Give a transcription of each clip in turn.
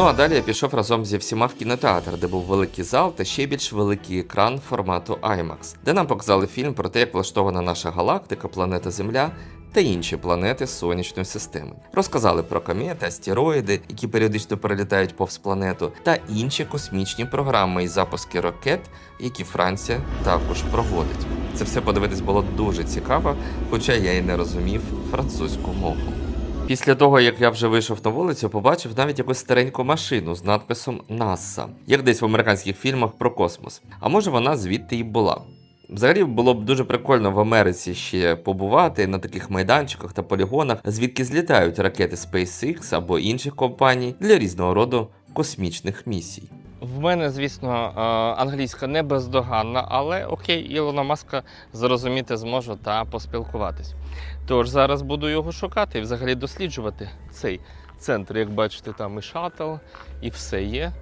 Ну а далі я пішов разом зі всіма в кінотеатр, де був великий зал та ще більш великий екран формату IMAX, де нам показали фільм про те, як влаштована наша галактика, планета Земля та інші планети сонячної системи. Розказали про комети, астероїди, які періодично перелітають повз планету, та інші космічні програми і запуски ракет, які Франція також проводить. Це все подивитись було дуже цікаво, хоча я і не розумів французьку мову. Після того, як я вже вийшов на вулицю, побачив навіть якусь стареньку машину з надписом NASA, як десь в американських фільмах про космос. А може вона звідти і була. Взагалі було б дуже прикольно в Америці ще побувати на таких майданчиках та полігонах, звідки злітають ракети SpaceX або інших компаній для різного роду космічних місій. В мене, звісно, е, англійська не бездоганна, але окей, Ілона Маска зрозуміти зможу та поспілкуватись. Тож зараз буду його шукати і взагалі досліджувати цей центр. Як бачите, там і шатл, і все є.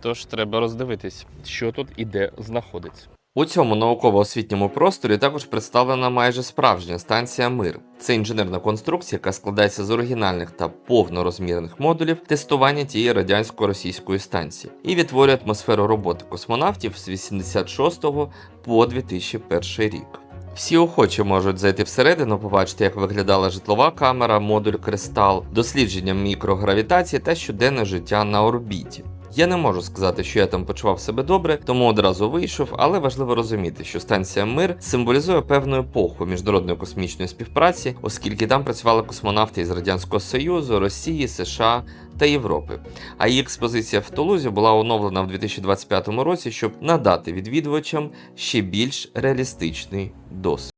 Тож треба роздивитись, що тут і де знаходиться. У цьому науково-освітньому просторі також представлена майже справжня станція Мир. Це інженерна конструкція, яка складається з оригінальних та повнорозмірних модулів тестування тієї радянсько-російської станції і відтворює атмосферу роботи космонавтів з 86 по 2001 рік. Всі охочі можуть зайти всередину, побачити, як виглядала житлова камера, модуль Кристал, дослідження мікрогравітації та щоденне життя на орбіті. Я не можу сказати, що я там почував себе добре, тому одразу вийшов, але важливо розуміти, що станція Мир символізує певну епоху міжнародної космічної співпраці, оскільки там працювали космонавти із Радянського Союзу, Росії, США та Європи. А її експозиція в Тулузі була оновлена в 2025 році, щоб надати відвідувачам ще більш реалістичний досвід.